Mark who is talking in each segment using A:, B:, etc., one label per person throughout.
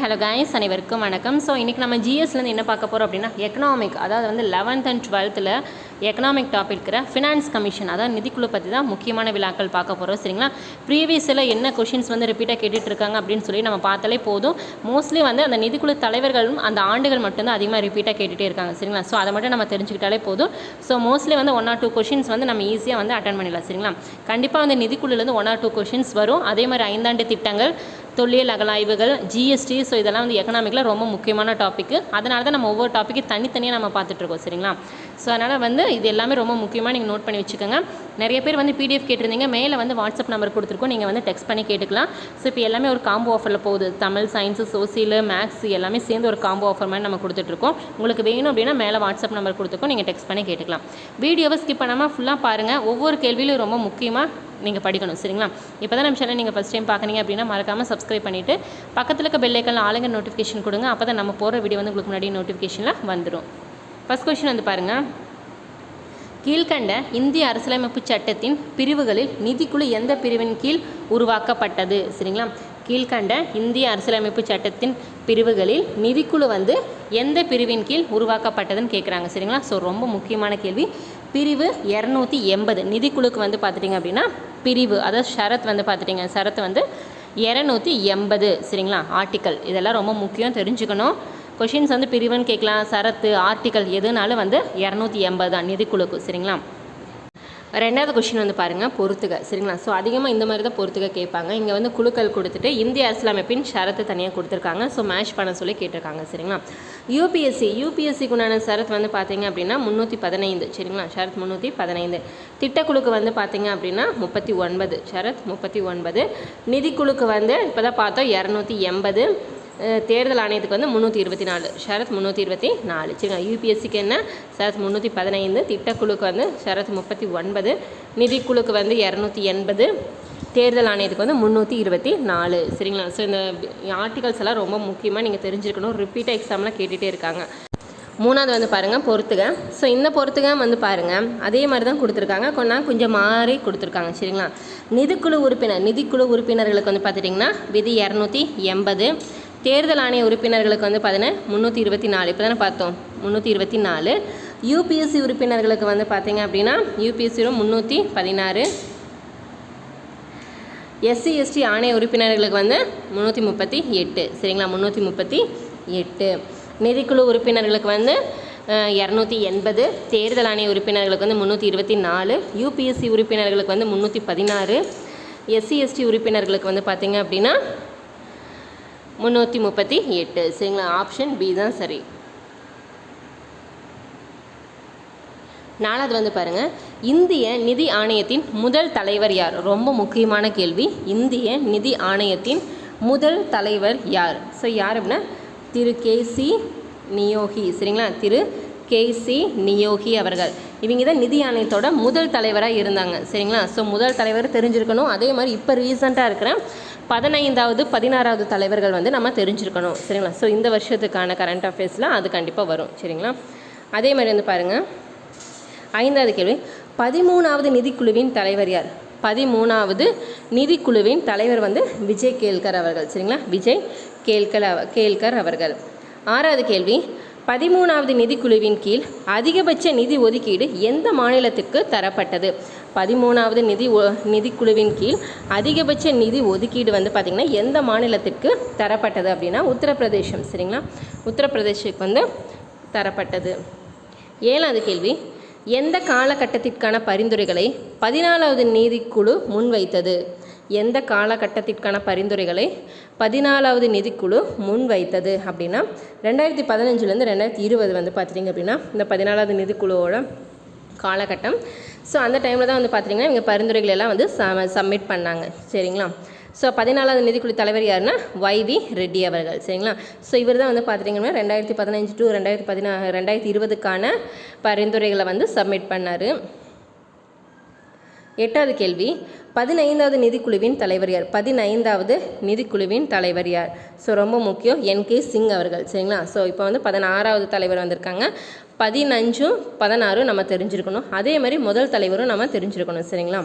A: Hello guys அனைவருக்கும் வணக்கம். So இன்றைக்கி நம்ம ஜிஎஸ்லேருந்து என்ன பார்க்க போகிறோம் அப்படின்னா எக்கனாமிக் அதாவது வந்து லெவன்த் அண்ட் டுவெல்த்தில் எக்கனாமிக் டாபிக் இருக்கிற ஃபினான்ஸ் கமிஷன் அதாவது நிதிக்குழு பற்றி தான் முக்கியமான விழாக்கள் பார்க்க போகிறோம் சரிங்களா? ப்ரீவியஸில் என்ன கொஷின்ஸ் வந்து ரிப்பீட்டாக கேட்டுட்டு இருக்காங்க அப்படின்னு சொல்லி நம்ம பார்த்தாலே போதும். மோஸ்ட்லி வந்து அந்த நிதிக்குழு தலைவர்களும் அந்த ஆண்டுகள் மட்டும்தான் அதிகமாக ரிப்பீட்டாக கேட்டுகிட்டே இருக்காங்க சரிங்களா? ஸோ அதை மட்டும் நம்ம தெரிஞ்சுக்கிட்டாலே போதும். ஸோ மோஸ்ட்லி வந்து ஒன் ஆர் டூ கொஷின்ஸ் வந்து நம்ம ஈஸியாக வந்து அட்டன் பண்ணிடலாம் சரிங்களா? கண்டிப்பாக வந்து நிதிக்குழுலேருந்து ஒன் ஆர் டூ கொஷின்ஸ் வரும். அதே மாதிரி ஐந்தாண்டு திட்டங்கள் தொல்லியல் அகலாய்வுகள் ஜிஎஸ்டி ஸோ இதெல்லாம் வந்து எக்கனாமிக்கில் ரொம்ப முக்கியமான டாப்பிக்கு அதனால தான் நம்ம ஒவ்வொரு டாப்பிக்கு தனித்தனியாக நம்ம பார்த்துட்ருக்கோம் சரிங்களா? ஸோ அதனால் வந்து இது எல்லாமே ரொம்ப முக்கியமாக நீங்கள் நோட் பண்ணி வச்சுக்கோங்க. நிறைய பேர் வந்து பிடிஎஃப் கேட்டிருந்தீங்க மேலே வந்து வாட்ஸ்அப் நம்பர் கொடுத்துருக்கோம் நீங்கள் வந்து டெக்ஸ்ட் பண்ணி கேட்டுக்கலாம். ஸோ இப்போ எல்லாமே ஒரு காம்போ ஆஃபரில் போகுது. தமிழ் சயின்ஸு சோசியல் மேக்ஸ் எல்லாமே சேர்ந்து ஒரு காம்போ ஆஃபர் மாதிரி நம்ம கொடுத்துட்ருக்கோம். உங்களுக்கு வேணும் அப்படின்னா மேலே வாட்ஸ்அப் நம்பர் கொடுத்துருக்கோம் நீங்கள் டெக்ஸ்ட் பண்ணி கேட்டுக்கலாம். வீடியோவை ஸ்கிப் பண்ணாமல் ஃபுல்லாக பாருங்கள் ஒவ்வொரு கேள்வியிலும் ரொம்ப முக்கியமாக நீங்கள் படிக்கணும் சரிங்களா? இப்போ தான் நம்ம சேனல் நீங்கள் ஃபஸ்ட் டைம் பார்க்குறீங்க அப்படின்னா மறக்காமல் சப்ஸ்கிரைப் பண்ணிவிட்டு பக்கத்தில் இருக்க பெல்லைக்கல் ஆளுங்க நோட்டிஃபிகேஷன் கொடுங்க. அப்போ தான் நம்ம போகிற வீடியோ வந்து உங்களுக்கு முன்னாடி நோட்டிஃபிகேஷனில் வந்துடும் ஃபஸ்ட் கொஷின் வந்து பாருங்கள் கீழ்கண்ட இந்திய அரசியலமைப்பு சட்டத்தின் பிரிவுகளில் நிதிக்குழு எந்த பிரிவின் கீழ் உருவாக்கப்பட்டது? சரிங்களா? கீழ்கண்ட இந்திய அரசியலமைப்பு சட்டத்தின் பிரிவுகளில் நிதிக்குழு வந்து எந்த பிரிவின் கீழ் உருவாக்கப்பட்டதுன்னு கேட்குறாங்க சரிங்களா? ஸோ ரொம்ப முக்கியமான கேள்வி. பிரிவு இரநூத்தி எண்பது. நிதிக்குழுக்கு வந்து பார்த்துட்டிங்க அப்படின்னா பிரிவு. அதாவது ஷரத் வந்து பார்த்துட்டிங்க ஷரத் வந்து இரநூத்தி எண்பது. சரிங்களா? ஆர்டிக்கல் இதெல்லாம் ரொம்ப முக்கியம் தெரிஞ்சுக்கணும். கொஷின்ஸ் வந்து பிரிவுன்னு கேட்கலாம். சரத்து ஆர்டிக்கல் எதுனாலும் வந்து இரநூத்தி எண்பது தான் நிதிக்குழுக்கு சரிங்களா? ரெண்டாவது கொஷின் வந்து பாருங்கள் பொறுத்துக சரிங்களா? ஸோ அதிகமாக இந்த மாதிரி தான் பொறுத்துக கேட்பாங்க. இங்கே வந்து குழுக்கள் கொடுத்துட்டு இந்திய அரசியலமைப்பின் ஷரத்து தனியாக கொடுத்துருக்காங்க. ஸோ மேட்ச் பண்ண சொல்லி கேட்டிருக்காங்க சரிங்களா? யூபிஎஸ்சி யூபிஎஸ்சிக்கு உண்டான ஷரத் வந்து பார்த்தீங்க அப்படின்னா முந்நூற்றி பதினைந்து சரிங்களா? ஷரத் முந்நூற்றி பதினைந்து. திட்டக்குழுக்கு வந்து பார்த்தீங்க அப்படின்னா முப்பத்தி ஒன்பது. ஷரத் முப்பத்தி ஒன்பது. நிதிக்குழுக்கு வந்து இப்போ தான் பார்த்தோம் இரநூத்தி எண்பது. தேர்தல் ஆணையத்துக்கு வந்து முந்நூற்றி இருபத்தி நாலு ஷரத் முந்நூற்றி இருபத்தி நாலு. சரிங்களா? யூபிஎஸ்சிக்கு என்ன? ஷரத் முந்நூற்றி பதினைந்து திட்டக்குழுக்கு வந்து ஷரத் முப்பத்தி ஒன்பது நிதிக்குழுக்கு வந்து இரநூத்தி எண்பது தேர்தல் ஆணையத்துக்கு வந்து முந்நூற்றி இருபத்தி நாலு. சரிங்களா? ஸோ இந்த ஆர்டிகல்ஸ் எல்லாம் ரொம்ப முக்கியமாக நீங்கள் தெரிஞ்சிருக்கணும். ரிப்பீட்டாக எக்ஸாம்லாம் கேட்டுகிட்டே இருக்காங்க. மூணாவது வந்து பாருங்கள் பொறுத்துக. ஸோ இந்த பொறுத்துக வந்து பாருங்கள் அதே மாதிரி தான் கொடுத்துருக்காங்க. கொஞ்சம் கொஞ்சம் மாறி கொடுத்துருக்காங்க. சரிங்களா? நிதிக்குழு உறுப்பினர் நிதிக்குழு உறுப்பினர்களுக்கு வந்து பார்த்துட்டிங்கன்னா விதி இரநூத்தி எண்பது தேர்தல் ஆணைய உறுப்பினர்களுக்கு வந்து பார்த்தீங்கன்னா முந்நூற்றி இருபத்தி நாலு இப்போ தானே பார்த்தோம். முந்நூற்றி இருபத்தி நாலு. யூபிஎஸ்சி உறுப்பினர்களுக்கு வந்து பார்த்தீங்க அப்படின்னா யூபிஎஸ்சியும் முந்நூற்றி பதினாறு. எஸ்சி எஸ்டி ஆணைய உறுப்பினர்களுக்கு வந்து முந்நூற்றி முப்பத்தி எட்டு. சரிங்களா? முந்நூற்றி முப்பத்தி எட்டு. நிதிக்குழு உறுப்பினர்களுக்கு வந்து இரநூத்தி எண்பது. தேர்தல் ஆணைய உறுப்பினர்களுக்கு வந்து முந்நூற்றி இருபத்தி நாலு. யூபிஎஸ்சி உறுப்பினர்களுக்கு வந்து முந்நூற்றி பதினாறு. எஸ்சி எஸ்டி உறுப்பினர்களுக்கு வந்து பார்த்திங்க அப்படின்னா முந்நூற்றி முப்பத்தி எட்டு. சரிங்களா? ஆப்ஷன் பி தான் சரி. நாலாவது வந்து பாருங்கள் இந்திய நிதி ஆணையத்தின் முதல் தலைவர் யார்? ரொம்ப முக்கியமான கேள்வி. இந்திய நிதி ஆணையத்தின் முதல் தலைவர் யார்? ஸோ யார் அப்படின்னா திரு கே சி நியோகி. சரிங்களா? திரு கே சி நியோகி அவர்கள். இவங்க தான் நிதி ஆணையத்தோட முதல் தலைவராக இருந்தாங்க. சரிங்களா? ஸோ முதல் தலைவர் தெரிஞ்சிருக்கணும். அதே மாதிரி இப்போ ரீசெண்டாக இருக்கிற பதினைந்தாவது பதினாறாவது தலைவர்கள் வந்து நம்ம தெரிஞ்சிருக்கணும். சரிங்களா? ஸோ இந்த வருஷத்துக்கான கரண்ட் அஃபேர்ஸில் அது கண்டிப்பாக வரும். சரிங்களா? அதே மாதிரி வந்து பாருங்கள் ஐந்தாவது கேள்வி. பதிமூணாவது நிதிக்குழுவின் தலைவர் யார்? பதிமூணாவது நிதிக்குழுவின் தலைவர் வந்து விஜய் கேல்கர் அவர்கள். சரிங்களா? விஜய் கேல்கர் கேல்கர் அவர்கள். ஆறாவது கேள்வி. பதிமூணாவது நிதிக்குழுவின் கீழ் அதிகபட்ச நிதி ஒதுக்கீடு எந்த மாநிலத்திற்கு தரப்பட்டது? பதிமூணாவது நிதி நிதிக்குழுவின் கீழ் அதிகபட்ச நிதி ஒதுக்கீடு வந்து பார்த்திங்கன்னா எந்த மாநிலத்திற்கு தரப்பட்டது அப்படின்னா உத்தரப்பிரதேசம் சரிங்களா? உத்தரப்பிரதேசத்துக்கு வந்து தரப்பட்டது. ஏழாவது கேள்வி எந்த காலகட்டத்திற்கான பரிந்துரைகளை பதினாலாவது நீதிக்குழு முன்வைத்தது? எந்த காலகட்டத்திற்கான பரிந்துரைகளை பதினாலாவது நிதிக்குழு முன்வைத்தது அப்படின்னா ரெண்டாயிரத்தி பதினஞ்சுலேருந்து ரெண்டாயிரத்தி இருபது வந்து பார்த்துட்டிங்க அப்படின்னா இந்த பதினாலாவது நிதிக்குழுவோட காலகட்டம். ஸோ அந்த டைமில் தான் வந்து பார்த்திங்கன்னா இவங்க பரிந்துரைகள் எல்லாம் வந்து ச சப்மிட் பண்ணாங்க. சரிங்களா? ஸோ பதினாலாவது நிதிக்குழு தலைவர் யாருன்னா வைவி ரெட்டி அவர்கள். சரிங்களா? ஸோ இவர் தான் வந்து பார்த்துட்டிங்கன்னா ரெண்டாயிரத்தி பதினஞ்சு டு ரெண்டாயிரத்தி பதினா ரெண்டாயிரத்தி இருபதுக்கான பரிந்துரைகளை வந்து சப்மிட் பண்ணார். எட்டாவது கேள்வி. பதினைந்தாவது நிதிக்குழுவின் தலைவர் யார்? பதினைந்தாவது நிதிக்குழுவின் தலைவர் யார்? ஸோ ரொம்ப முக்கியம். என் கே சிங் அவர்கள். சரிங்களா? ஸோ இப்போ வந்து பதினாறாவது தலைவர் வந்திருக்காங்க. பதினஞ்சும் பதினாறும் நம்ம தெரிஞ்சிருக்கணும். அதே மாதிரி முதல் தலைவரும் நம்ம தெரிஞ்சிருக்கணும். சரிங்களா?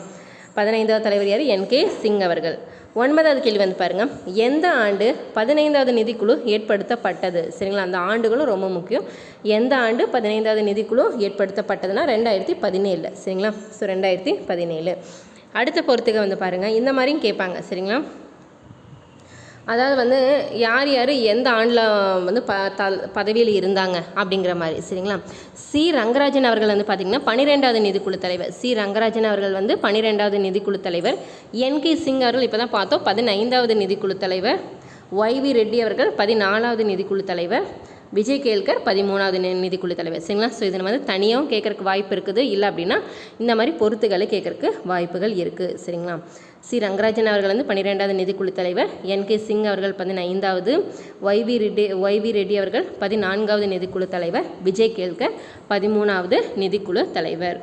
A: பதினைந்தாவது தலைவர் யார்? N K. சிங் அவர்கள். ஒன்பதாவது கேள்வி வந்து பாருங்கள் எந்த ஆண்டு பதினைந்தாவது நிதிக்குழு ஏற்படுத்தப்பட்டது? சரிங்களா? அந்த ஆண்டுகளும் ரொம்ப முக்கியம். எந்த ஆண்டு பதினைந்தாவது நிதிக்குழு ஏற்படுத்தப்பட்டதுன்னா ரெண்டாயிரத்தி பதினேழு. சரிங்களா? ஸோ ரெண்டாயிரத்தி பதினேழு. அடுத்த பொறுத்துக்க வந்து பாருங்கள் இந்த மாதிரியும் கேட்பாங்க. சரிங்களா? அதாவது வந்து யார் யார் எந்த ஆண்டில் வந்து ப த பதவியில் இருந்தாங்க அப்படிங்கிற மாதிரி சரிங்களா? சி. ரங்கராஜன் அவர்கள் வந்து பார்த்திங்கன்னா பன்னிரெண்டாவது நிதிக்குழு தலைவர். சி. ரங்கராஜன் அவர்கள் வந்து பன்னிரெண்டாவது நிதிக்குழு தலைவர். என். கே. சிங் அவர்கள் இப்போ தான் பார்த்தோம் பதினைந்தாவது நிதிக்குழு தலைவர். ஒய். வி. ரெட்டி அவர்கள் பதினாலாவது நிதிக்குழு தலைவர். விஜய் கேல்கர் பதிமூணாவது நி நிதிக்குழு தலைவர். சரிங்களா? ஸோ இதில் வந்து தனியாகவும் கேட்கறக்கு வாய்ப்பு இருக்குது. இல்லை அப்படின்னா இந்த மாதிரி பொறுத்துகளை கேட்கறக்கு வாய்ப்புகள் இருக்குது சரிங்களா? சி. ரங்கராஜன் அவர்கள் வந்து பன்னிரெண்டாவது நிதிக்குழு தலைவர். என். கே. சிங் அவர்கள் பதினைந்தாவது. ஒய்வி ரெட்டி ஒய்வி ரெட்டி அவர்கள் பதினான்காவது நிதிக்குழு தலைவர். விஜய் கேல்கர் பதிமூணாவது நிதிக்குழு தலைவர்.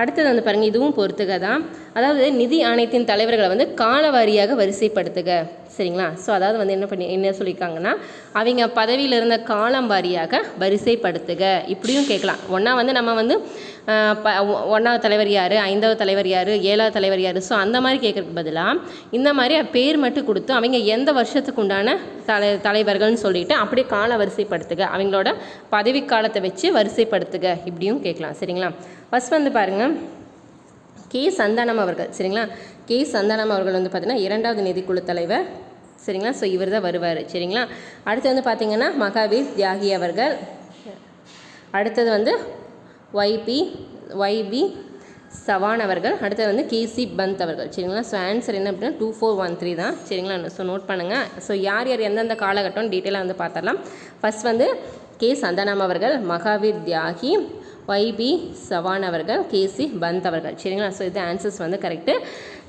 A: அடுத்தது வந்து பாருங்கள் இதுவும் பொறுத்துக தான் அதாவது நிதி ஆணையத்தின் தலைவர்களை வந்து காலவாரியாக வரிசைப்படுத்துக. சரிங்களா? ஸோ அதாவது வந்து என்ன பண்ணி என்ன சொல்லியிருக்காங்கன்னா அவங்க பதவியில் இருந்த காலம் வாரியாக வரிசைப்படுத்துக. இப்படியும் கேட்கலாம். ஒன்றா வந்து நம்ம வந்து ப ஒ- ஒன்றாவது தலைவர் யார்? ஐந்தாவது தலைவர் யார்? ஏழாவது தலைவர் யார்? ஸோ அந்த மாதிரி கேட்கறதுக்கு பதிலாக இந்த மாதிரி பேர் மட்டும் கொடுத்து அவங்க எந்த வருஷத்துக்கு உண்டான தலை தலைவர்கள்னு சொல்லிட்டு அப்படியே கால வரிசைப்படுத்துக. அவங்களோட பதவி காலத்தை வச்சு வரிசைப்படுத்துக. இப்படியும் கேட்கலாம். சரிங்களா? ஃபஸ்ட் வந்து பாருங்கள் கே. சந்தானம் அவர்கள். சரிங்களா? கே. சந்தானம் அவர்கள் வந்து பார்த்தீங்கன்னா இரண்டாவது நிதிக்குழு தலைவர். சரிங்களா? ஸோ இவர் தான் வருவார். சரிங்களா? அடுத்து வந்து பார்த்தீங்கன்னா மகாவீர் தியாகி அவர்கள். அடுத்தது வந்து ஒய்பி ஒய்பி சவான் அவர்கள். அடுத்தது வந்து கேசி பந்த் அவர்கள். சரிங்களா? ஸோ ஆன்சர் என்ன அப்படின்னா டூ ஃபோர் ஒன் த்ரீ தான். சரிங்களா? ஸோ நோட் பண்ணுங்கள் ஸோ யார் யார் எந்தெந்த காலகட்டம் டீட்டெயிலாக வந்து பார்த்துடலாம். ஃபர்ஸ்ட் வந்து கே. சந்தானம் அவர்கள் மகாவீர் தியாகி ஒய்பி சவான் அவர்கள் கேசி பந்த் அவர்கள். சரிங்களா? ஸோ இது ஆன்சர்ஸ் வந்து கரெக்டு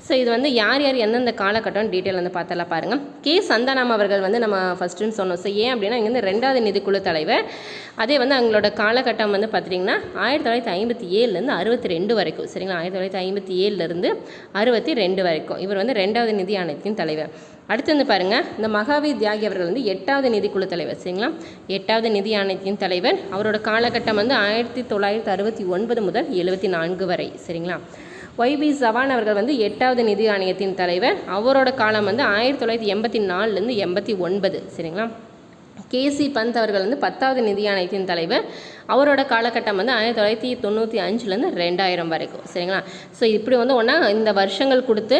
A: ஸோ இது வந்து யார் யார் எந்தெந்த காலகட்டம் டீட்டெயில் வந்து பார்த்தலாம் பாருங்கள் கே. சந்தானம் அவர்கள் வந்து நம்ம ஃபஸ்ட்டுன்னு சொன்னோம். ஸோ ஏன் அப்படின்னா இங்கே வந்து ரெண்டாவது நிதிக்குழு தலைவர். அதே வந்து அவங்களோட காலகட்டம் வந்து பார்த்திங்கன்னா ஆயிரத்தி தொள்ளாயிரத்தி ஐம்பத்தி ஏழுலேருந்து அறுபத்தி ரெண்டு வரைக்கும். சரிங்களா? ஆயிரத்தி தொள்ளாயிரத்தி ஐம்பத்தி ஏழுலேருந்து அறுபத்தி ரெண்டு வரைக்கும். இவர் வந்து ரெண்டாவது நிதி ஆணையத்தின் தலைவர். அடுத்து வந்து பாருங்கள் இந்த மகாவீர் தியாகி அவர்கள் வந்து எட்டாவது நிதிக்குழு தலைவர். சரிங்களா? எட்டாவது நிதி ஆணையத்தின் தலைவர். அவரோட காலகட்டம் வந்து ஆயிரத்தி தொள்ளாயிரத்தி அறுபத்தி ஒன்பது முதல் எழுபத்தி நான்கு வரை. சரிங்களா? ஒய்பி சவான் அவர்கள் வந்து எட்டாவது நிதி ஆணையத்தின் தலைவர். அவரோட காலம் வந்து ஆயிரத்தி தொள்ளாயிரத்தி எண்பத்தி நாலுலேருந்து எண்பத்தி ஒன்பது சரிங்களா? கேசி பந்த் அவர்கள் வந்து பத்தாவது நிதி ஆணையத்தின் தலைவர். அவரோட காலகட்டம் வந்து ஆயிரத்தி தொள்ளாயிரத்தி தொண்ணூற்றி அஞ்சுலேருந்து ரெண்டாயிரம் வரைக்கும். சரிங்களா? ஸோ இப்படி வந்து ஒன்றா இந்த வருஷங்கள் கொடுத்து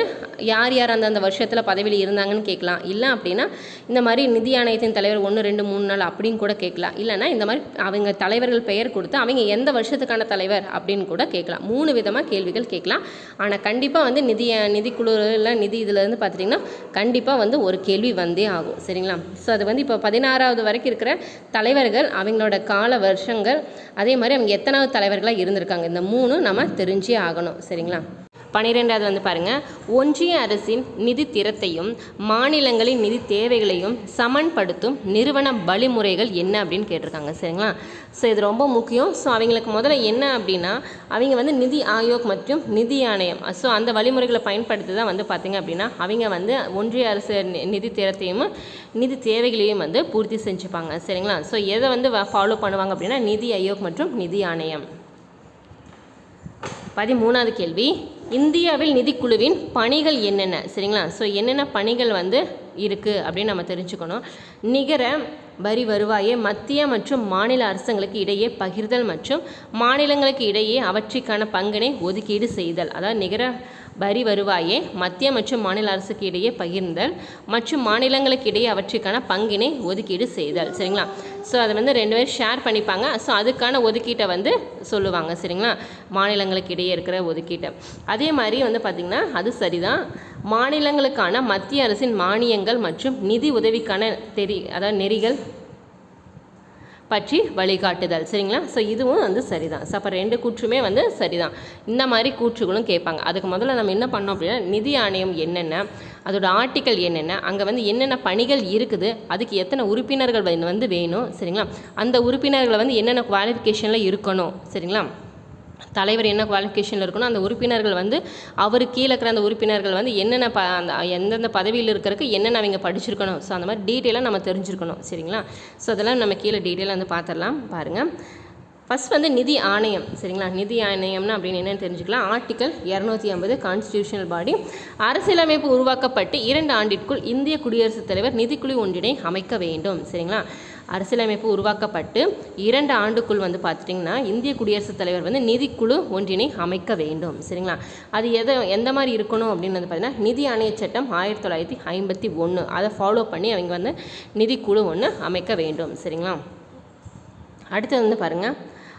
A: யார் யார் அந்தந்த வருஷத்தில் பதவியில் இருந்தாங்கன்னு கேட்கலாம். இல்லை அப்படின்னா இந்த மாதிரி நிதி ஆணையத்தின் தலைவர் ஒன்று ரெண்டு மூணு நாள் அப்படின்னு கூட கேட்கலாம். இல்லைன்னா இந்த மாதிரி அவங்க தலைவர்கள் பெயர் கொடுத்து அவங்க எந்த வருஷத்துக்கான தலைவர் அப்படின்னு கூட கேட்கலாம். மூணு விதமாக கேள்விகள் கேட்கலாம். ஆனால் கண்டிப்பாக வந்து நிதி நிதிக்குழுல நிதி இதுலேருந்து பார்த்துட்டிங்கன்னா கண்டிப்பாக வந்து ஒரு கேள்வி வந்தே ஆகும். சரிங்களா? ஸோ அது வந்து இப்போ பதினாறாவது வரைக்கும் இருக்கிற தலைவர்கள் அவங்களோட கால வருஷங்கள் அதே மாதிரி அவங்க எத்தனாவது தலைவர்களாக இருந்திருக்காங்க? இந்த மூணு நம்ம தெரிஞ்சே ஆகணும். சரிங்களா? பன்னிரெண்டாவது வந்து பாருங்கள் ஒன்றிய அரசின் நிதி திறத்தையும் மாநிலங்களின் நிதி தேவைகளையும் சமன்படுத்தும் நிறுவன வழிமுறைகள் என்ன அப்படின்னு கேட்டிருக்காங்க. சரிங்களா? ஸோ இது ரொம்ப முக்கியம். ஸோ அவங்களுக்கு முதல்ல என்ன அப்படின்னா அவங்க வந்து நிதி ஆயோக் மற்றும் நிதி ஆணையம். ஸோ அந்த வழிமுறைகளை பயன்படுத்தி தான் வந்து பார்த்திங்க அப்படின்னா அவங்க வந்து ஒன்றிய அரசு நிதி திறத்தையும் நிதி தேவைகளையும் வந்து பூர்த்தி செஞ்சுப்பாங்க. சரிங்களா? ஸோ எதை வந்து ஃபாலோ பண்ணுவாங்க அப்படின்னா நிதி ஆயோக் மற்றும் நிதி ஆணையம். பதிமூணாவது கேள்வி. இந்தியாவில் நிதிக்குழுவின் பணிகள் என்னென்ன? சரிங்களா? ஸோ என்னென்ன பணிகள் வந்து இருக்குது அப்படின்னு நம்ம தெரிஞ்சுக்கணும். நிகர வரி வருவாயை மத்திய மற்றும் மாநில அரசுங்களுக்கு இடையே பகிர்தல் மற்றும் மாநிலங்களுக்கு இடையே அவற்றிற்கான பங்கினை ஒதுக்கீடு செய்தல். அதாவது நிகர வரி வருவாயை. மத்திய மற்றும் மாநில அரசுக்கு இடையே பகிர்ந்தல் மற்றும் மாநிலங்களுக்கு இடையே அவற்றுக்கான பங்கினை ஒதுக்கீடு செய்தல். சரிங்களா? ஸோ அதை வந்து ரெண்டு பேரும் ஷேர் பண்ணிப்பாங்க. ஸோ அதுக்கான ஒதுக்கீட்டை வந்து சொல்லுவாங்க. சரிங்களா? மாநிலங்களுக்கு இடையே இருக்கிற ஒதுக்கீட்டை. அதே மாதிரி வந்து பார்த்திங்கன்னா அது சரிதான். மாநிலங்களுக்கான மத்திய அரசின் மானியங்கள் மற்றும் நிதி உதவிக்கான தெரி அதாவது நெறிகள் பற்றி வழிகாட்டுதல். சரிங்களா? ஸோ இதுவும் வந்து சரிதான். ஸோ அப்போ ரெண்டு கூற்றுமே வந்து சரிதான். இந்த மாதிரி கூற்றுகளும் கேட்பாங்க. அதுக்கு முதல்ல நம்ம என்ன பண்ணோம் அப்படின்னா நிதி ஆணையம் என்னென்ன அதோட ஆர்டிக்கல் என்னென்ன அங்கே வந்து என்னென்ன பணிகள் இருக்குது அதுக்கு எத்தனை உறுப்பினர்கள் வந்து- வந்து வேணும் சரிங்களா? அந்த உறுப்பினர்களை வந்து என்னென்ன குவாலிஃபிகேஷனில் இருக்கணும் சரிங்களா? தலைவர் என்ன குவாலிஃபிகேஷனில் இருக்கணும் அந்த உறுப்பினர்கள் வந்து அவர் கீழே இருக்கிற அந்த உறுப்பினர்கள் வந்து என்னென்ன ப அந்த எந்தெந்த பதவியில் இருக்கிறதுக்கு என்னென்ன அவங்க படிச்சிருக்கணும். ஸோ அந்த மாதிரி டீட்டெயிலாக நம்ம தெரிஞ்சிருக்கணும். சரிங்களா? ஸோ அதெல்லாம் நம்ம கீழே டீட்டெயிலாக வந்து பார்த்துடலாம் பாருங்கள் ஃபஸ்ட் வந்து நிதி ஆணையம். சரிங்களா? நிதி ஆணையம்னு அப்படின்னு என்னென்னு தெரிஞ்சுக்கலாம். ஆர்டிக்கல் இரநூத்தி ஐம்பது கான்ஸ்டியூஷனல் பாடி அரசியலமைப்பு உருவாக்கப்பட்டு இரண்டு ஆண்டிற்குள் இந்திய குடியரசுத் தலைவர் நிதிக்குழு ஒன்றினை அமைக்க வேண்டும். சரிங்களா? அரசியலமைப்பு உருவாக்கப்பட்டு இரண்டு ஆண்டுக்குள் வந்து பார்த்துட்டிங்கன்னா இந்திய குடியரசுத் தலைவர் வந்து நிதிக்குழு ஒன்றினை அமைக்க வேண்டும். சரிங்களா? அது எதை எந்த மாதிரி இருக்கணும் அப்படின்னு வந்து பார்த்தீங்கன்னா நிதி ஆணைய சட்டம் ஆயிரத்தி தொள்ளாயிரத்தி ஐம்பத்தி ஒன்று அதை ஃபாலோ பண்ணி அவங்க வந்து நிதிக்குழு ஒன்று அமைக்க வேண்டும். சரிங்களா? அடுத்தது வந்து பாருங்கள்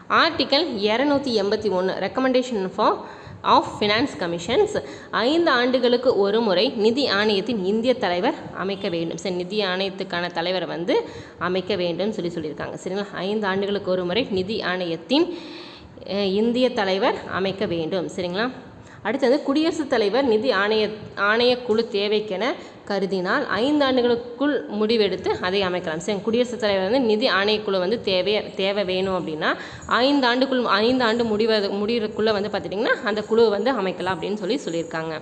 A: ஆர்டிக்கல் இரநூத்தி எண்பத்தி ஒன்று recommendation for of finance commissions ஐந்து ஆண்டுகளுக்கு ஒரு முறை நிதி ஆணையத்தின் இந்திய தலைவர் அமைக்க வேண்டும். சரி நிதி ஆணையத்துக்கான தலைவரை வந்து அமைக்க வேண்டும் சொல்லி சொல்லியிருக்காங்க. சரிங்களா? ஐந்து ஆண்டுகளுக்கு ஒரு முறை நிதி ஆணையத்தின் இந்திய தலைவர் அமைக்க வேண்டும். சரிங்களா? அடுத்தது குடியரசுத் தலைவர் நிதி ஆணைய ஆணையக்குழு தேவைக்கென கருதினால் ஐந்து ஆண்டுகளுக்குள் முடிவெடுத்து அதை அமைக்கலாம். சரி குடியரசுத் தலைவர் வந்து நிதி ஆணையக்குழு வந்து தேவை தேவை வேணும் அப்படின்னா ஐந்தாண்டுக்குள் ஐந்தாண்டு ஐந்து ஆண்டு முடிவது முடிகிறதுக்குள்ளே வந்து பார்த்துட்டிங்கன்னா அந்த குழு வந்து அமைக்கலாம் அப்படின்னு சொல்லி சொல்லியிருக்காங்க.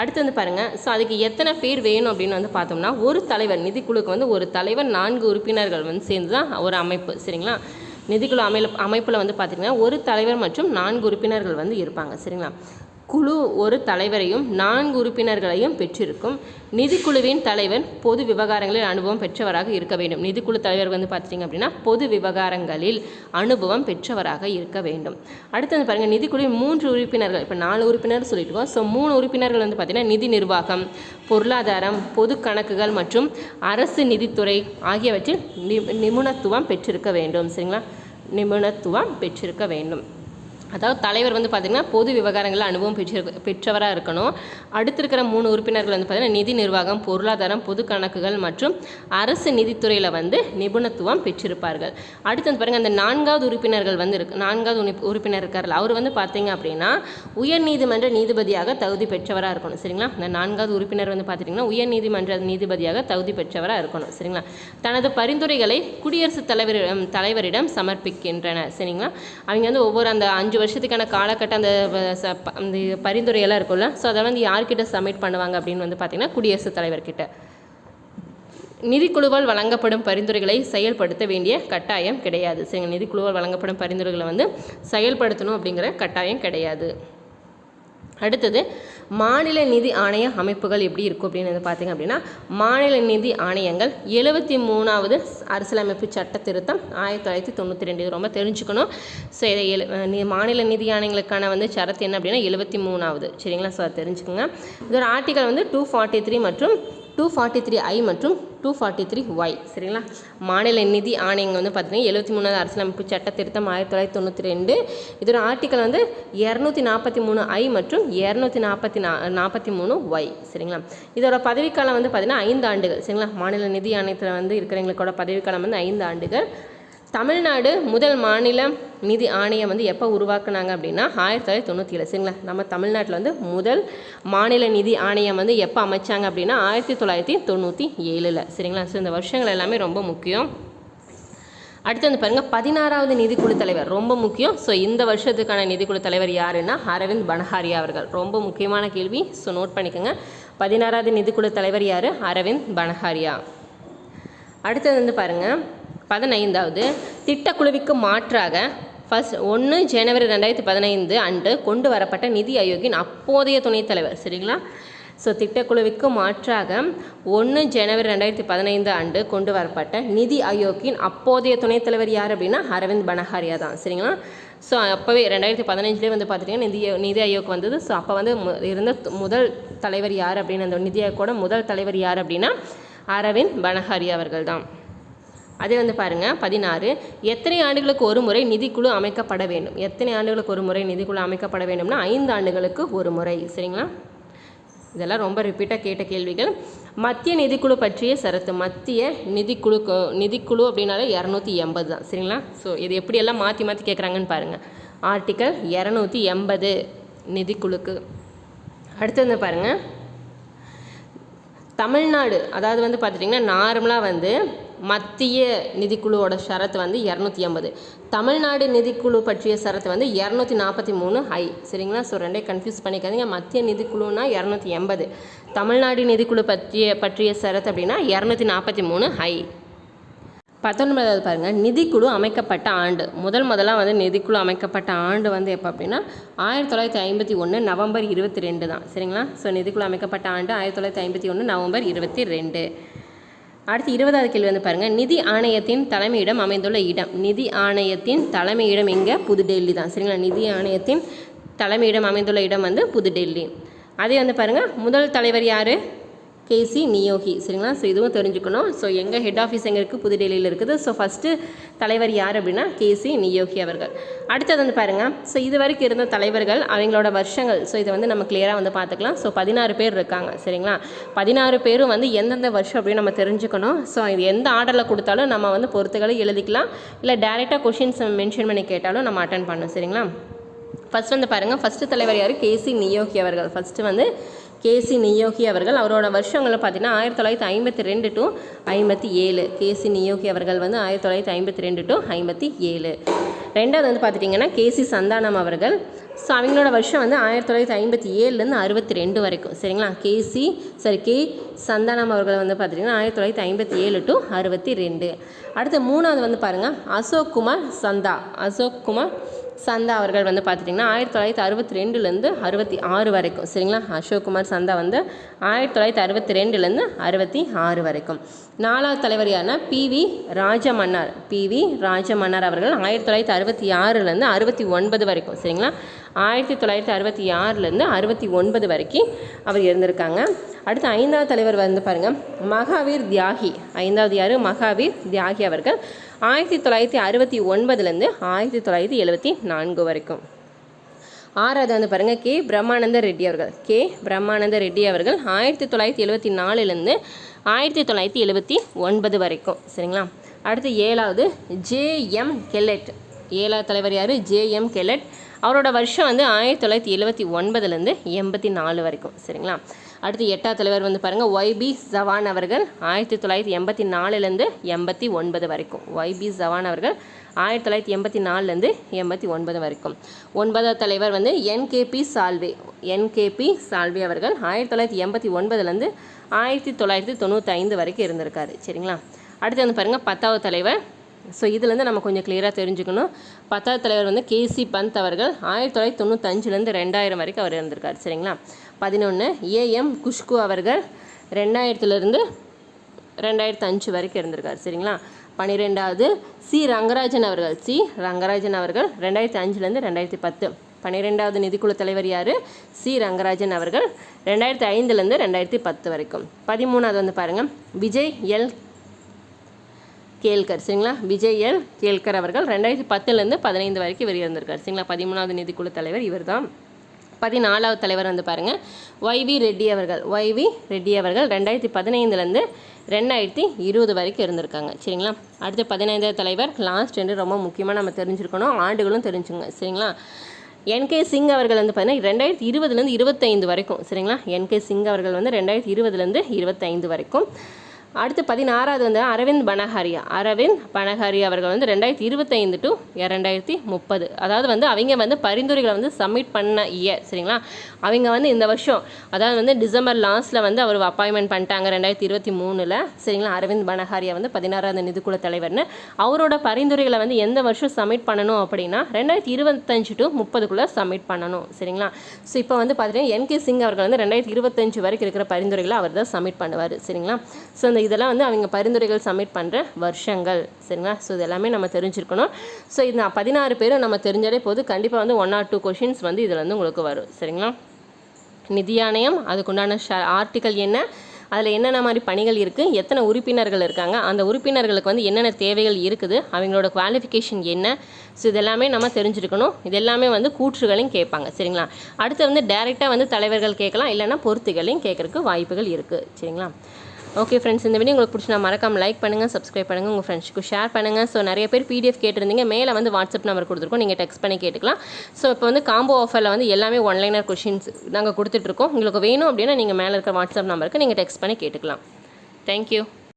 A: அடுத்து வந்து பாருங்கள் ஸோ அதுக்கு எத்தனை பேர் வேணும் அப்படின்னு வந்து பார்த்தோம்னா ஒரு தலைவர் நிதிக்குழுக்கு வந்து ஒரு தலைவர் நான்கு உறுப்பினர்கள் வந்து சேர்ந்து தான் ஒரு அமைப்பு. சரிங்களா? நிதிக்குழு அமைல அமைப்பில் வந்து பார்த்திங்கன்னா ஒரு தலைவர் மற்றும் நான்கு உறுப்பினர்கள் வந்து இருப்பாங்க. சரிங்களா? குழு ஒரு தலைவரையும் நான்கு உறுப்பினர்களையும் பெற்றிருக்கும். நிதிக்குழுவின் தலைவர் பொது விவகாரங்களில் அனுபவம் பெற்றவராக இருக்க வேண்டும். நிதிக்குழு தலைவர் வந்து பார்த்திங்க அப்படின்னா பொது விவகாரங்களில் அனுபவம் பெற்றவராக இருக்க வேண்டும். அடுத்து வந்து பாருங்கள் நிதிக்குழுவின் மூன்று உறுப்பினர்கள். இப்போ நாலு உறுப்பினர் சொல்லிட்டுவோம் ஸோ மூணு உறுப்பினர்கள் வந்து பார்த்திங்கன்னா நிதி நிர்வாகம் பொருளாதாரம் பொது கணக்குகள் மற்றும் அரசு நிதித்துறை ஆகியவற்றில் நி நிபுணத்துவம் பெற்றிருக்க வேண்டும். சரிங்களா? நிபுணத்துவம் பெற்றிருக்க வேண்டும். அதாவது தலைவர் வந்து பார்த்திங்கன்னா பொது விவகாரங்களில் அனுபவம் பெற்றிருக்க பெற்றவராக இருக்கணும். அடுத்து இருக்கிற மூணு உறுப்பினர்கள் வந்து பார்த்திங்கன்னா நிதி நிர்வாகம் பொருளாதாரம் பொது கணக்குகள் மற்றும் அரசு நிதித்துறையில் வந்து நிபுணத்துவம் பெற்றிருப்பார்கள். அடுத்து வந்து பாருங்கள் அந்த நான்காவது உறுப்பினர்கள் வந்து இருக்கு நான்காவது உறுப்பினர் இருக்கார்ல அவர் வந்து பார்த்திங்க அப்படின்னா உயர் நீதிமன்ற நீதிபதியாக தகுதி பெற்றவராக இருக்கணும். சரிங்களா? அந்த நான்காவது உறுப்பினர் வந்து பார்த்துட்டிங்கன்னா உயர்நீதிமன்ற நீதிபதியாக தகுதி பெற்றவராக இருக்கணும். சரிங்களா? தனது பரிந்துரைகளை குடியரசுத் தலைவரிடம் தலைவரிடம் சமர்ப்பிக்கின்றன சரிங்களா? அவங்க வந்து ஒவ்வொரு அந்த அஞ்சு வருஷத்துக்கான காலகட்டம் அந்த ச- ப- அந்த பரிந்துரையெல்லாம் இருக்கும்ல. ஸோ அதை வந்து யார்கிட்ட சப்மிட் பண்ணுவாங்க அப்படின்னு வந்து பார்த்தீங்கன்னா குடியரசுத் தலைவர்கிட்ட. நிதிக்குழுவால் வழங்கப்படும் பரிந்துரைகளை செயல்படுத்த வேண்டிய கட்டாயம் கிடையாது. சரிங்க நிதிக்குழுவால் வழங்கப்படும் பரிந்துரைகளை வந்து செயல்படுத்தணும் அப்படிங்கிற கட்டாயம் கிடையாது. அடுத்தது மாநில நிதி ஆணைய அமைப்புகள் எப்படி இருக்கும் அப்படின்னு வந்து பார்த்தீங்க அப்படின்னா மாநில நிதி ஆணையங்கள் எழுபத்தி மூணாவது அரசியலமைப்பு சட்ட திருத்தம் ஆயிரத்தி தொள்ளாயிரத்தி தொண்ணூற்றி ரெண்டு. இது ரொம்ப தெரிஞ்சுக்கணும். ஸோ இதை எழு மாநில நிதி ஆணையங்களுக்கான வந்து சரத்து என்ன அப்படின்னா எழுபத்தி மூணாவது சரிங்களா? ஸோ அதை தெரிஞ்சுக்கோங்க. இதோட ஆர்டிகல் வந்து டூ ஃபார்ட்டி த்ரீ மற்றும் டூ ஃபார்ட்டி த்ரீ ஐ மற்றும் டூ ஃபார்ட்டி த்ரீ ஒய் சரிங்களா? மாநில நிதி ஆணையங்கள் வந்து பார்த்தீங்கன்னா எழுபத்தி மூணாவது அரசியலமைப்பு சட்ட திருத்தம் ஆயிரத்தி தொள்ளாயிரத்தி தொண்ணூற்றி ரெண்டு. இதோட ஆர்டிக்கல் வந்து இரநூத்தி நாற்பத்தி மூணு ஐ மற்றும் இரநூத்தி நாற்பத்தி நா நாற்பத்தி மூணு ஒய் சரிங்களா? இதோட பதவிக்காலம் வந்து பார்த்தீங்கன்னா ஐந்து ஆண்டுகள். சரிங்களா? மாநில நிதி ஆணையத்தில் வந்து இருக்கிறவங்களுக்கோட பதவிக்காலம் வந்து ஐந்து ஆண்டுகள். தமிழ்நாடு முதல் மாநில நிதி ஆணையம் வந்து எப்போ உருவாக்குனாங்க அப்படின்னா ஆயிரத்தி தொள்ளாயிரத்தி தொண்ணூற்றி ஏழு. சரிங்களா? நம்ம தமிழ்நாட்டில் வந்து முதல் மாநில நிதி ஆணையம் வந்து எப்போ அமைச்சாங்க அப்படின்னா ஆயிரத்தி தொள்ளாயிரத்தி தொண்ணூற்றி ஏழில். சரிங்களா? ஸோ இந்த வருஷங்கள் எல்லாமே ரொம்ப முக்கியம். அடுத்து வந்து பாருங்கள் பதினாறாவது நிதிக்குழு தலைவர் ரொம்ப முக்கியம். ஸோ இந்த வருஷத்துக்கான நிதிக்குழு தலைவர் யாருன்னா அரவிந்த் பனஹாரியா அவர்கள். ரொம்ப முக்கியமான கேள்வி. ஸோ நோட் பண்ணிக்கோங்க. பதினாறாவது நிதிக்குழு தலைவர் யார்? அரவிந்த் பனஹாரியா. அடுத்தது வந்து பாருங்கள் பதினைந்தாவது திட்டக்குழுவிற்கு மாற்றாக ஃபஸ்ட் ஒன்று ஜனவரி ரெண்டாயிரத்தி பதினைந்து அன்று கொண்டு வரப்பட்ட நிதி ஆயோக்கின் அப்போதைய துணைத் தலைவர் சரிங்களா? ஸோ திட்டக்குழுவிற்கு மாற்றாக ஒன்று ஜனவரி ரெண்டாயிரத்தி பதினைந்து ஆண்டு கொண்டு வரப்பட்ட நிதி ஆயோக்கின் அப்போதைய துணைத் தலைவர் யார் அப்படின்னா அரவிந்த் பனஹாரியா தான் சரிங்களா? ஸோ அப்போவே ரெண்டாயிரத்தி பதினஞ்சுலேயே வந்து பார்த்துட்டிங்கன்னா நிதி நிதி ஆயோக் வந்தது. ஸோ அப்போ வந்து மு- இருந்த முதல் தலைவர் யார் அப்படின்னு அந்த நிதி ஆயோக்கோட முதல் தலைவர் யார் அப்படின்னா அரவிந்த் பனஹாரியா அவர்கள் தான். அதே வந்து பாருங்கள் பதினாறு. எத்தனை ஆண்டுகளுக்கு ஒரு முறை நிதிக்குழு அமைக்கப்பட வேண்டும்? எத்தனை ஆண்டுகளுக்கு ஒரு முறை நிதிக்குழு அமைக்கப்பட வேண்டும்னா ஐந்து ஆண்டுகளுக்கு ஒரு முறை சரிங்களா? இதெல்லாம் ரொம்ப ரிப்பீட்டாக கேட்ட கேள்விகள். மத்திய நிதிக்குழு பற்றிய சரத்து. மத்திய நிதிக்குழு நிதிக்குழு அப்படின்னாலே இரநூத்தி எண்பது தான். சரிங்களா? ஸோ இது எப்படியெல்லாம் மாற்றி மாற்றி கேட்குறாங்கன்னு பாருங்கள் ஆர்டிக்கல் இரநூத்தி எண்பது நிதிக்குழுக்கு. அடுத்து வந்து பாருங்கள் தமிழ்நாடு அதாவது வந்து பார்த்துட்டிங்கன்னா நார்மலாக வந்து மத்திய நிதிக்குழுவோட ஷரத்து வந்து இரநூத்தி எண்பது தமிழ்நாடு நிதிக்குழு பற்றிய ஷரத்து வந்து இரநூத்தி நாற்பத்தி மூணு ஹை சரிங்களா? ஸோ ரெண்டே கன்ஃபியூஸ் பண்ணிக்காதீங்க. மத்திய நிதிக்குழுனா இரநூத்தி எண்பது. தமிழ்நாடு நிதிக்குழு பற்றிய பற்றிய ஷரத்து அப்படின்னா இரநூத்தி நாற்பத்தி மூணு ஹை பத்தொன்பதாவது பாருங்கள் நிதிக்குழு அமைக்கப்பட்ட ஆண்டு. முதல் முதலாக வந்து நிதிக்குழு அமைக்கப்பட்ட ஆண்டு வந்து எப்போ அப்படின்னா ஆயிரத்தி தொள்ளாயிரத்தி ஐம்பத்தி ஒன்று நவம்பர் இருபத்தி ரெண்டு தான். சரிங்களா? ஸோ நிதிக்குழு அமைக்கப்பட்ட ஆண்டு ஆயிரத்தி தொள்ளாயிரத்தி ஐம்பத்தி ஒன்று நவம்பர் இருபத்தி ரெண்டு. அடுத்து இருபதாவது கேள்வி வந்து பாருங்கள் நிதி ஆணையத்தின் தலைமையிடம் அமைந்துள்ள இடம். நிதி ஆணையத்தின் தலைமையிடம் எங்கே? புதுடெல்லி தான். சரிங்களா? நிதி ஆணையத்தின் தலைமையிடம் அமைந்துள்ள இடம் வந்து புதுடெல்லி. அதே வந்து பாருங்கள் முதல் தலைவர் யார்? கேசி நியோகி சரிங்களா? ஸோ இதுவும் தெரிஞ்சுக்கணும். ஸோ எங்கள் ஹெட் ஆஃபீஸ் எங்கே இருக்குது புதுடெல்லியில் இருக்குது. ஸோ ஃபஸ்ட்டு தலைவர் யார் அப்படின்னா கேசி நியோகி அவர்கள். அடுத்தது வந்து பாருங்கள் ஸோ இது வரைக்கும் இருந்த தலைவர்கள் அவங்களோட வருஷங்கள். ஸோ இதை வந்து நம்ம கிளியராக வந்து பார்த்துக்கலாம். ஸோ பதினாறு பேர் இருக்காங்க சரிங்களா? பதினாறு பேரும் வந்து எந்தெந்த வருஷம் அப்படின்னு நம்ம தெரிஞ்சுக்கணும். ஸோ இது எந்த ஆர்டரில் கொடுத்தாலும் நம்ம வந்து பொறுத்துக்களை எழுதிக்கலாம். இல்லை டேரெக்டாக கொஷின்ஸ் மென்ஷன் பண்ணி கேட்டாலும் நம்ம அட்டன் பண்ணணும் சரிங்களா? ஃபஸ்ட் வந்து பாருங்கள் ஃபஸ்ட்டு தலைவர் யார்? கேசி நியோகி அவர்கள். ஃபஸ்ட்டு வந்து கேசி நியோகி அவர்கள் அவரோட வருஷங்களை பார்த்தீங்கன்னா ஆயிரத்தி தொள்ளாயிரத்தி ஐம்பத்தி ரெண்டு டு ஐம்பத்தி ஏழு. கேசி நியோகி அவர்கள் வந்து ஆயிரத்தி தொள்ளாயிரத்தி ஐம்பத்தி ரெண்டு டு ஐம்பத்தி ஏழு. ரெண்டாவது வந்து பார்த்துட்டிங்கன்னா கேசி சந்தானம் அவர்கள். ஸோ அவங்களோட வருஷம் வந்து ஆயிரத்தி தொள்ளாயிரத்தி ஐம்பத்தி ஏழுலேருந்து அறுபத்தி ரெண்டு வரைக்கும். சரிங்களா? கேசி சரி கே சந்தானம் அவர்கள் வந்து பார்த்துட்டிங்கன்னா ஆயிரத்தி தொள்ளாயிரத்தி ஐம்பத்தி ஏழு டு அறுபத்தி ரெண்டு. அடுத்து மூணாவது வந்து பாருங்கள் அசோக் குமார் சந்தா. அசோக் குமார் சந்தா அவர்கள் வந்து பார்த்துட்டிங்கன்னா ஆயிரத்தி தொள்ளாயிரத்தி அறுபத்தி ரெண்டுலேருந்து அறுபத்தி ஆறு வரைக்கும். சரிங்களா? அசோக்குமார் சந்தா வந்து ஆயிரத்தி தொள்ளாயிரத்தி அறுபத்தி ரெண்டுலேருந்து அறுபத்தி ஆறு வரைக்கும். நாலாவது தலைவர் யாருன்னா பிவி ராஜமன்னார். பிவி ராஜமன்னார் அவர்கள் ஆயிரத்தி தொள்ளாயிரத்தி அறுபத்தி ஆறுலேருந்து அறுபத்தி ஒன்பது வரைக்கும் சரிங்களா? ஆயிரத்தி தொள்ளாயிரத்தி அறுபத்தி ஆறுலேருந்து அறுபத்தி ஒன்பது வரைக்கும் அவர் இருந்திருக்காங்க. அடுத்து ஐந்தாவது தலைவர் வந்து பாருங்கள் மகாவீர் தியாகி. ஐந்தாவது யார்? மகாவீர் தியாகி அவர்கள் ஆயிரத்தி தொள்ளாயிரத்தி அறுபத்தி ஒன்பதுலேருந்து ஆயிரத்தி தொள்ளாயிரத்தி எழுபத்தி நான்கு வரைக்கும். ஆறாவது வந்து பாருங்கள் கே. பிரம்மானந்த ரெட்டி அவர்கள். கே. பிரம்மானந்த ரெட்டி அவர்கள் ஆயிரத்தி தொள்ளாயிரத்தி எழுபத்தி நாலுலேருந்து ஆயிரத்தி தொள்ளாயிரத்தி எழுபத்தி ஒன்பது வரைக்கும். சரிங்களா? அடுத்து ஏழாவது ஜேஎம் கெல்லட். ஏழாவது தலைவர் யார்? ஜேஎம் கெல்லட். அவரோட வருஷம் வந்து ஆயிரத்தி தொள்ளாயிரத்தி எழுபத்தி ஒன்பதுலேருந்து எண்பத்தி நாலு வரைக்கும். சரிங்களா? அடுத்து எட்டாவது தலைவர் வந்து பாருங்கள் ஒய்பி ஜவான் அவர்கள் ஆயிரத்தி தொள்ளாயிரத்தி எண்பத்தி நாலுலேருந்து எண்பத்தி ஒன்பது வரைக்கும். ஒய்பி ஜவான் அவர்கள் ஆயிரத்தி தொள்ளாயிரத்தி எண்பத்தி நாலுலேருந்து எண்பத்தி ஒன்பது வரைக்கும். ஒன்பதாவது தலைவர் வந்து என்கேபி சால்வே. என்கேபி சால்வே அவர்கள் ஆயிரத்தி தொள்ளாயிரத்தி எண்பத்தி ஒன்பதுலேருந்து ஆயிரத்தி தொள்ளாயிரத்தி தொண்ணூற்றைந்து வரைக்கும் இருந்திருக்காரு. சரிங்களா? அடுத்து வந்து பாருங்கள் பத்தாவது தலைவர். ஸோ இதுலேருந்து நம்ம கொஞ்சம் கிளியராக தெரிஞ்சுக்கணும். பத்தாவது தலைவர் வந்து கேசி பந்த் அவர்கள் ஆயிரத்தி தொள்ளாயிரத்தி தொண்ணூத்தஞ்சுலேருந்து ரெண்டாயிரம் வரைக்கும் அவர் இருந்திருக்காரு. சரிங்களா? பதினொன்று ஏஎம் குஷ்கு அவர்கள் ரெண்டாயிரத்துலேருந்து ரெண்டாயிரத்து அஞ்சு வரைக்கும் இருந்திருக்கார். சரிங்களா? பன்னிரெண்டாவது சி. ரங்கராஜன் அவர்கள். சி. ரங்கராஜன் அவர்கள் ரெண்டாயிரத்தி அஞ்சுலேருந்து ரெண்டாயிரத்தி பத்து பன்னிரெண்டாவது நிதிக்குழு தலைவர் யார்? சி. ரங்கராஜன் அவர்கள் ரெண்டாயிரத்தி ஐந்துலேருந்து ரெண்டாயிரத்தி பத்து வரைக்கும். பதிமூணாவது வந்து பாருங்கள் விஜய் எல். கேல்கர். சரிங்களா? விஜய் எல். கேல்கர் அவர்கள் ரெண்டாயிரத்தி பத்துலேருந்து பதினைந்து வரைக்கும் இவர் இருந்திருக்கார் சரிங்களா? பதிமூணாவது நிதிக்குழு தலைவர் இவர் தான் பதினாலாவது தலைவர் வந்து பாருங்கள் ஒய்வி ரெட்டி அவர்கள் ஒய்வி ரெட்டி அவர்கள் ரெண்டாயிரத்தி பதினைந்துலேருந்து ரெண்டாயிரத்தி இருபது வரைக்கும் இருந்திருக்காங்க. சரிங்களா? அடுத்து பதினைந்தாவது தலைவர் லாஸ்ட் என்று ரொம்ப முக்கியமாக நம்ம தெரிஞ்சிருக்கணும். ஆண்டுகளும் தெரிஞ்சுங்க. சரிங்களா? என்கே சிங் அவர்கள் வந்து பார்த்தீங்கன்னா ரெண்டாயிரத்தி இருபதுலேருந்து இருபத்தைந்து வரைக்கும். சரிங்களா? என்கே சிங் அவர்கள் வந்து ரெண்டாயிரத்தி இருபதுலேருந்து இருபத்தைந்து வரைக்கும். அடுத்து பதினாறாவது வந்து அரவிந்த் பனஹாரியா அரவிந்த் பனஹாரியா அவர்கள் வந்து ரெண்டாயிரத்தி இருபத்தைந்து டு ரெண்டாயிரத்தி முப்பது. அதாவது வந்து அவங்க வந்து பரிந்துரைகளை வந்து சப்மிட் பண்ண இயர் சரிங்களா? அவங்க வந்து இந்த வருஷம் அதாவது வந்து டிசம்பர் லாஸ்ட்டில் வந்து அவர் அப்பாயின்மெண்ட் பண்ணிட்டாங்க ரெண்டாயிரத்தி இருபத்தி மூணில் சரிங்களா? அரவிந்த் பனஹாரியா வந்து பதினாறாவது நிதிக்குழு தலைவர்னு. அவரோட பரிந்துரைகளை வந்து எந்த வருஷம் சப்மிட் பண்ணணும் அப்படின்னா ரெண்டாயிரத்தி இருபத்தஞ்சு டு முப்பதுக்குள்ளே சப்மிட் பண்ணணும் சரிங்களா? ஸோ இப்போ வந்து பார்த்தீங்கன்னா என்கே சிங் அவர்கள் வந்து ரெண்டாயிரத்தி இருபத்தஞ்சு வரைக்கும் இருக்கிற பரிந்துரைகளை அவர் தான் சப்மிட் பண்ணுவார் சரிங்களா? ஸோ இந்த இதெல்லாம் வந்து அவங்க பரிந்துரைகள் சப்மிட் பண்ணுற வருஷங்கள். சரிங்களா? ஸோ இது எல்லாமே நம்ம தெரிஞ்சிருக்கணும். ஸோ இந்த பதினாறு பேரும் நம்ம தெரிஞ்சாலே போது கண்டிப்பாக வந்து ஒன் ஆர் டூ கொஷின்ஸ் வந்து இதில் வந்து உங்களுக்கு வரும். சரிங்களா? நிதி ஆணையம் அதுக்குண்டான ஷ ஆர்டிக்கல் என்ன? அதில் என்னென்ன மாதிரி பணிகள் இருக்குது எத்தனை உறுப்பினர்கள் இருக்காங்க? அந்த உறுப்பினர்களுக்கு வந்து என்னென்ன தேவைகள் இருக்குது? அவங்களோட குவாலிஃபிகேஷன் என்ன? ஸோ இதெல்லாமே நம்ம தெரிஞ்சிருக்கணும். இது எல்லாமே வந்து கூற்றுகளையும் கேட்பாங்க. சரிங்களா? அடுத்து வந்து டைரெக்டாக வந்து தலைவர்கள் கேட்கலாம். இல்லைன்னா பொறுத்துகளையும் கேட்குறதுக்கு வாய்ப்புகள் இருக்குது சரிங்களா? ஓகே ஃப்ரெண்ட்ஸ் இந்த வீடியோ உங்களுக்கு பிடிச்சா மறக்காம லைக் பண்ணுங்கள் சப்ஸ்கிரைப் பண்ணுங்கள் உங்கள் ஃப்ரெண்ட்ஸ்க்கு ஷேர் பண்ணுங்கள் ஸோ நிறைய பேர் பிடிஎஃப் கேட்டிருந்தீங்க மேலே வந்து வாட்ஸ்அப் நம்பர் கொடுத்துருக்கோம் நீங்கள் டெக்ஸ்ட் பண்ணி கேட்டுக்கலாம். ஸோ இப்போ வந்து காம்போ ஆஃபரில் வந்து எல்லாமே ஒன்லைனர் கொஷின்ஸ் நாங்கள் கொடுத்துட்ருக்கோம் உங்களுக்கு வேணும் அப்படின்னா நீங்கள் மேலே இருக்கிற வாட்ஸ்அப் நம்பருக்கு நீங்கள் டெக்ஸ்ட் பண்ணி கேட்டுக்கலாம். தேங்க்யூ